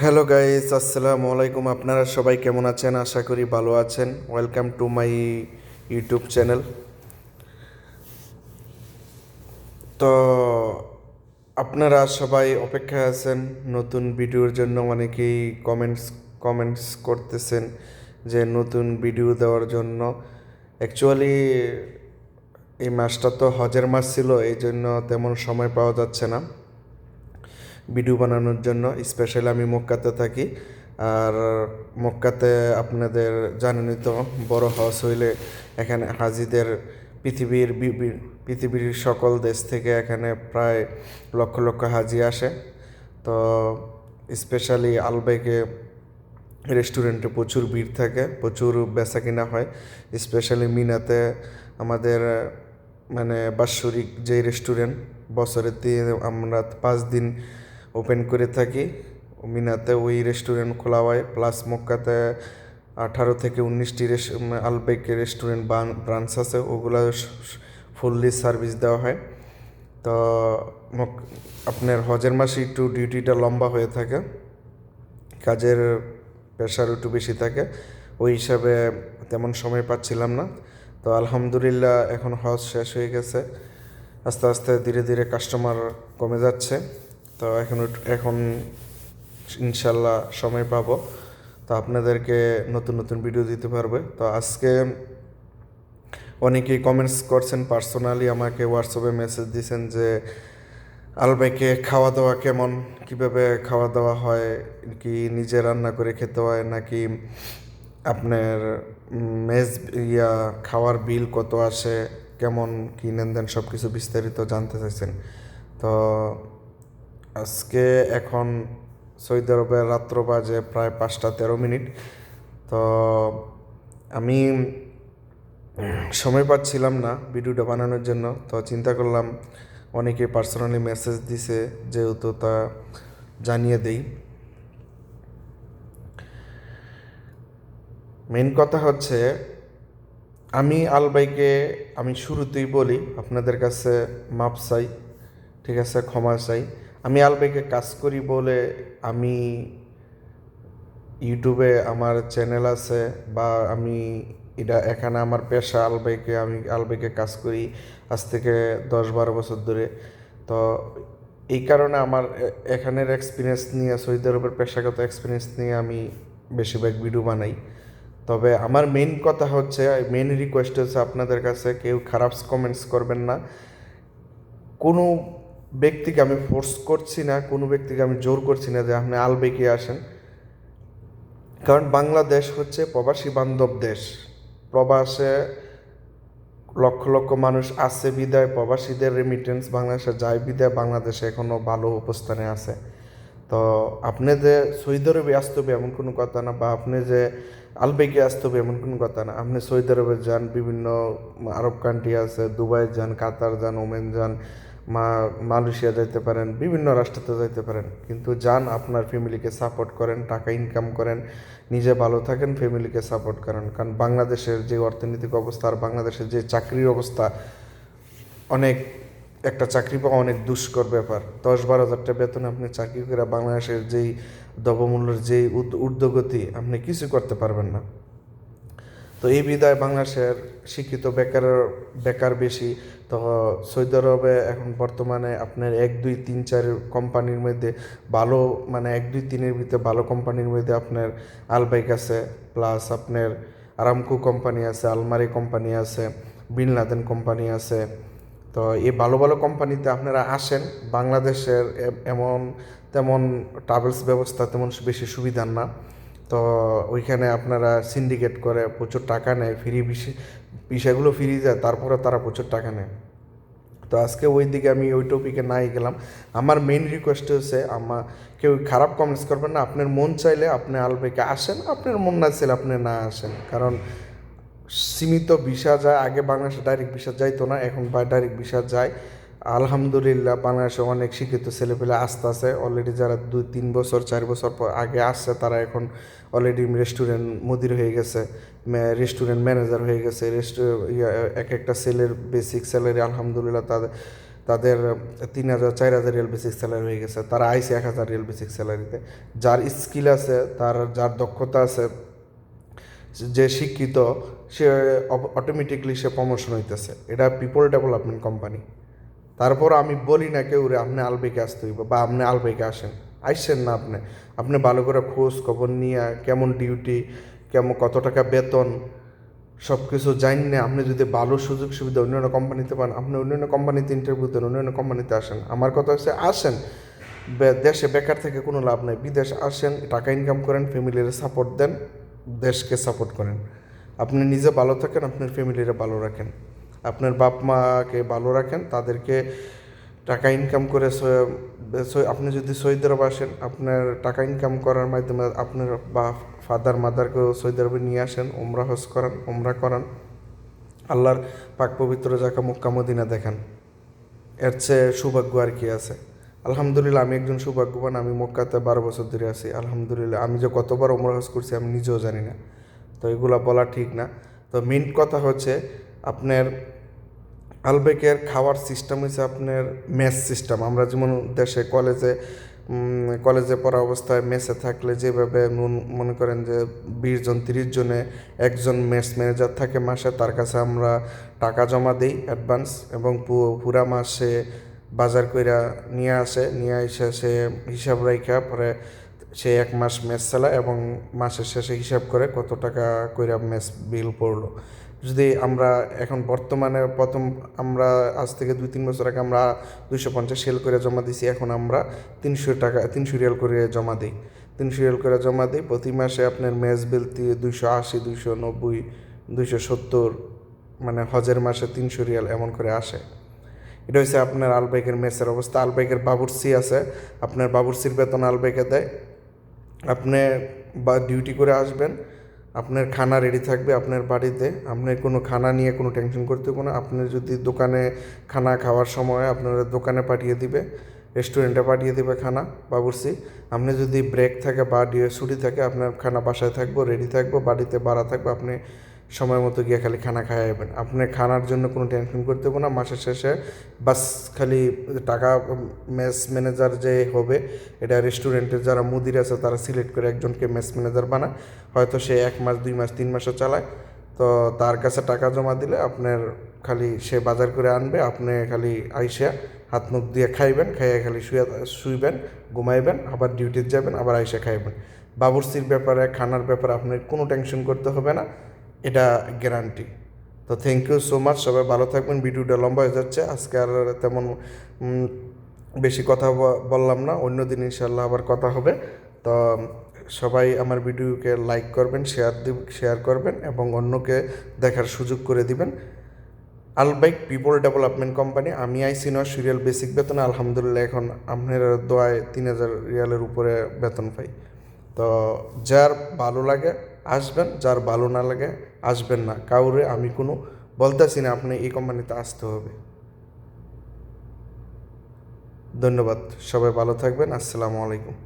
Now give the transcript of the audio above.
Hello guys আসসালামু আলাইকুম আপনারা সবাই কেমন আছেন? আশা করি ভালো আছেন। Welcome to my YouTube channel তো আপনারা সবাই অপেক্ষায় আছেন। নতুন ভিডিওর জন্য অনেকেই কমেন্টস কমেন্টস করতেছেন যে নতুন ভিডিও দেওয়ার জন্য। অ্যাকচুয়ালি এই মাসটা তো হজের মাস ছিল, এই জন্য তেমন সময় পাওয়া যাচ্ছে না। ভিডিও বানানোর জন্য স্পেশালি আমি মক্কাতে থাকি। আর মক্কাতে আপনাদের জানেনই তো, বড় হজ হইলে এখানে হাজিদের পৃথিবীর পৃথিবীর সকল দেশ থেকে এখানে প্রায় লক্ষ লক্ষ হাজি আসে। তো স্পেশালি আলবেগে রেস্টুরেন্টে প্রচুর ভিড় থাকে, প্রচুর বেচা কিনা হয়। স্পেশালি মিনাতে আমাদের মানে বাৎসরিক যে রেস্টুরেন্ট বছরের দিয়ে আমরা পাঁচ দিন ওপেন করে থাকি। মিনাতে ওই রেস্টুরেন্ট খোলা হয়। প্লাস মক্কাতে আঠারো থেকে উনিশটি আলবেক রেস্টুরেন্ট ব্রাঞ্চ আছে। ওগুলো ফুললি সার্ভিস দেওয়া হয়। তো আপনার হজের মাসে একটু ডিউটিটা লম্বা হয়ে থাকে। কাজের প্রেশার একটু বেশি থাকে। ওই হিসাবে তেমন সময় পাচ্ছিলাম না। তো আলহামদুলিল্লাহ এখন হজ শেষ হয়ে গেছে। আস্তে আস্তে ধীরে ধীরে কাস্টমার কমে যাচ্ছে। তো এখন এখন ইনশাল্লাহ সময় পাবো। তো আপনাদেরকে নতুন নতুন ভিডিও দিতে পারবে। তো আজকে অনেকেই কমেন্টস করছেন পার্সোনালি আমাকে হোয়াটসঅ্যাপে মেসেজ দিয়েছেন যে, আলবাইকে খাওয়া দাওয়া কেমন? কীভাবে খাওয়া দাওয়া হয়? কি নিজে রান্না করে খেতে হয়? নাকি আপনার মেজ ইয়া খাওয়ার বিল কত আসে? কেমন? কি দেন সব কিছু বিস্তারিত জানতে চাইছেন। তো আজকে এখন সৌদি আরবের রাত্র বাজে প্রায় পাঁচটা তেরো মিনিট। তো আমি সময় পাচ্ছিলাম না ভিডিওটা বানানোর জন্য। তো চিন্তা করলাম, অনেকে পার্সোনালি মেসেজ দিছে যেহেতু তা জানিয়ে দেই। মেন কথা হচ্ছে, আমি আলবাইকে আমি শুরুতেই বলি, আপনাদের কাছে মাপ চাই, ঠিক আছে, ক্ষমা চাই। আমি আলবাইকে কাজ করি বলে আমি ইউটিউবে আমার চ্যানেল আছে বা আমি এটা এখানে আমার পেশা আলবাইকে আমি আলবাইকে কাজ করি আজ থেকে দশ বারো বছর ধরে। তো এই কারণে আমার এখানের এক্সপিরিয়েন্স নিয়ে সৌদি আরবের পেশাগত এক্সপিরিয়েন্স নিয়ে আমি বেশিরভাগ ভিডিও বানাই। তবে আমার মেন কথা হচ্ছে মেন রিকোয়েস্ট হচ্ছে আপনাদের কাছে কেউ খারাপ কমেন্টস করবেন না। কোনো ব্যক্তিকে আমি ফোর্স করছি না, কোনো ব্যক্তিকে আমি জোর করছি না যে আপনি আলবেকে আসেন। কারণ বাংলাদেশ হচ্ছে প্রবাসী বান্ধব দেশ। প্রবাসে লক্ষ লক্ষ মানুষ আছে, বিদায় প্রবাসীদের রেমিটেন্স বাংলাদেশে যায়, বিদায় বাংলাদেশে এখনও ভালো অবস্থানে আছে। তো আপনি যে সৌদি আরবে আসতে হবে এমন কোনো কথা না, বা আপনি যে আলবেগে আসতে হবে এমন কোনো কথা না। আপনি সৌদি আরবে যান, বিভিন্ন আরব কান্ট্রি আছে, দুবাই যান, কাতার যান, ওমেন যান মা মালয়েশিয়া যাইতে পারেন, বিভিন্ন রাষ্ট্রতে যাইতে পারেন। কিন্তু যান আপনার ফ্যামিলিকে সাপোর্ট করেন, টাকা ইনকাম করেন, নিজে ভালো থাকেন ফ্যামিলিকে সাপোর্ট করেন। কারণ বাংলাদেশের যে অর্থনৈতিক অবস্থা আর বাংলাদেশের যে চাকরির অবস্থা, অনেক একটা চাকরি পাওয়া অনেক দুষ্কর ব্যাপার। দশ বারো হাজারটা বেতনে আপনি চাকরি করে বাংলাদেশের যেই দ্রব্যমূল্যের যেই উদ- ঊর্ধ্বগতি, আপনি কিছু করতে পারবেন না। তো এই বিদায় বাংলাদেশের শিক্ষিত বেকার বেকার বেশি। তো সৌদি আরবে এখন বর্তমানে আপনার এক, দুই, তিন, চার কোম্পানির মধ্যে ভালো মানে এক, দুই, তিনের ভিতরে ভালো কোম্পানির মধ্যে আপনার আলবাইক আছে, প্লাস আপনার আরামকো কোম্পানি আছে, আলমারি কোম্পানি আছে, বিন লাদেন কোম্পানি আছে। তো এই ভালো ভালো কোম্পানিতে আপনারা আসেন। বাংলাদেশের এমন, তেমন ট্রাভেলস ব্যবস্থা তেমন বেশি সুবিধার না। তো ওইখানে আপনারা সিন্ডিকেট করে প্রচুর টাকা নেয় ফ্রি বিষয়গুলো ফ্রি যায় তারপরে তারা প্রচুর টাকা নেয়। তো আজকে ওই দিকে আমি ওই টপিকে নাই গেলাম। আমার মেইন রিকোয়েস্ট হচ্ছে, আমার কেউ খারাপ কমেন্টস করবেন না, আপনার মন চাইলে আপনি আলবেকে আসেন, আপনার মন না চাইলে আপনি না আসেন। কারণ সীমিত ভিসা যায়, আগে বাংলাদেশে ডাইরেক্ট ভিসা যাইতো না, এখন বা ডাইরেক্ট ভিসা যায়। আলহামদুলিল্লাহ, বাংলাদেশে অনেক শিক্ষিত ছেলেপেলে আসতে আছে। অলরেডি যারা দুই, তিন বছর, চার বছর পর আগে আসছে, তারা এখন অলরেডি রেস্টুরেন্ট মুদির হয়ে গেছে রেস্টুরেন্ট ম্যানেজার হয়ে গেছে। এক একটা সেলের বেসিক স্যালারি আলহামদুলিল্লাহ, তাদের তাদের তিন হাজার, চার হাজার রিয়েল বেসিক স্যালারি হয়ে গেছে। তারা আইসে এক হাজার রিয়েল বেসিক স্যালারিতে যার স্কিল আছে, তার, যার দক্ষতা আছে, যে শিক্ষিত, সে অটোমেটিকলি সে প্রমোশন হইতেছে। এটা পিপল ডেভেলপমেন্ট কোম্পানি তারপর আমি বলি না কেউ রে, আপনি আলবেকে আসতে হইব বা আপনি আলবেকে আসেন। আইসেন না আপনি। আপনি ভালো করে খোঁজ খবর নিয়ে কেমন ডিউটি কেমন কত টাকা বেতন সব কিছু জানি না আপনি যদি ভালো সুযোগ সুবিধা অন্যান্য কোম্পানিতে পান, আপনি অন্যান্য কোম্পানিতে ইন্টারভিউ দেন, অন্যান্য কোম্পানিতে আসেন। আমার কথা হচ্ছে আসেন। দেশে বেকার থেকে কোনো লাভ নেই। বিদেশ আসেন, টাকা ইনকাম করেন ফ্যামিলির সাপোর্ট দেন, দেশকে সাপোর্ট করেন। আপনি নিজে ভালো থাকেন, আপনার ফ্যামিলিরা ভালো রাখেন। আপনার বাপ মাকে ভালো রাখেন, তাদেরকে টাকা ইনকাম করে আপনি যদি সৌদি আরব আসেন আপনার টাকা ইনকাম করার মাধ্যমে আপনার বা ফাদার মাদারকেও সৌদি আরবে নিয়ে আসেন ওমরা হজ করান ওমরা করান, আল্লাহর পাক পবিত্র জায়গা মক্কা দেখান। এর চেয়ে সৌভাগ্য আর কি আছে? আলহামদুলিল্লাহ, আমি একজন সৌভাগ্যবান, আমি মক্কাতে বারো বছর ধরে আছি, আলহামদুলিল্লাহ। আমি যে কতবার ওমরা হজ করছি, আমি নিজেও জানি না। তো এগুলা বলা ঠিক না। তো মেন কথা হচ্ছে, আপনার আলবেকের খাওয়ার সিস্টেম হচ্ছে আপনার মেস সিস্টেম আমরা যেমন দেশে কলেজে কলেজে পড়া অবস্থায় মেসে থাকলে যেভাবে নুন- মনে করেন যে বিশ জন, তিরিশ জনে একজন মেস ম্যানেজার থাকে মাসে, তার কাছে আমরা টাকা জমা দিই অ্যাডভান্স এবং পুরা মাসে বাজার কইরা নিয়ে আসে, নিয়ে এসে সে হিসাব রাইখা, পরে সে এক মাস মেস চালায় এবং মাসের শেষে হিসাব করে কত টাকা কইরা মেস বিল পড়ল। যদি আমরা এখন বর্তমানে প্রথম আমরা আজ থেকে দুই, তিন বছর আগে আমরা দুইশো পঞ্চাশ রিয়াল করে জমা দিছি এখন আমরা তিনশো টাকা, তিনশো রিয়াল করে জমা দিই। তিনশো রিয়াল করে জমা দিই, প্রতি মাসে আপনার মেস বিল দুইশো আশি, দুইশো নব্বই, দুইশো সত্তর মানে হজের মাসে তিনশো রিয়াল এমন করে আসে। এটা হচ্ছে আপনার আলবাইকের মেসের অবস্থা। আলবাইকের বাবুরসি আছে, আপনার বাবুরসির বেতন আলবাইকে দেয়। আপনি বা ডিউটি করে আসবেন আপনার খানা রেডি থাকবে আপনার বাড়িতে। আপনার কোনো খানা নিয়ে কোনো টেনশন করতে হবে না। আপনি যদি দোকানে খানা খাওয়ার সময় আপনারা দোকানে পাঠিয়ে দিবে রেস্টুরেন্টে পাঠিয়ে দেবে খানা বাবুর্সি আপনি যদি ব্রেক থাকে বা ছুটি থাকে, আপনার খানা বাসায় থাকব রেডি থাকব, বাড়িতে বাড়া থাকবে, আপনি সময় মতো গিয়ে খালি খানা খাওয়াবেন আপনি খানার জন্য কোনো টেনশন করতে হবে না, মাসের শেষে বাস খালি টাকা মেস ম্যানেজার যে হবে, এটা রেস্টুরেন্টের যারা মুদির আছে, তারা সিলেক্ট করে একজনকে মেস ম্যানেজার বানায়। হয়তো সে এক মাস, দুই মাস, তিন মাসও চালায়। তো তার কাছে টাকা জমা দিলে আপনার খালি সে বাজার করে আনবে, আপনি খালি আইসা হাত মুখ দিয়ে খাইবেন, খাইয়ে খালি শুয়ে, শুইবেন, ঘুমাইবেন, আবার ডিউটিতে যাবেন, আবার আইসা খাইবেন। বাবুর্চির ব্যাপারে, খানার ব্যাপারে আপনার কোনো টেনশন করতে হবে না। এটা গ্যারান্টি তো থ্যাংক ইউ সো মাচ সবাই ভালো থাকবেন, ভিডিওটা লম্বা হয়ে যাচ্ছে, আজকে আর তেমন বেশি কথা বললাম না অন্য দিন ইনশাল্লাহ আবার কথা হবে। তো, সবাই আমার ভিডিওকে লাইক করবেন শেয়ার শেয়ার করবেন এবং অন্যকে দেখার সুযোগ করে দিবেন। আলবাইক পিপল ডেভেলপমেন্ট কোম্পানি আমি আইসি নয় সিরিয়াল বেসিক বেতন, আলহামদুলিল্লাহ এখন আপনার দোয়ায় তিন হাজার রিয়ালের উপরে বেতন পাই। তো, যার ভালো লাগে, আসবেন, যার ভালো না লাগে আসবেন না। কাউরে আমি কোনো বলতেছি না, আপনি এই কোম্পানিতে আসতে হবে। ধন্যবাদ, সবাই ভালো থাকবেন, আসসালামু আলাইকুম।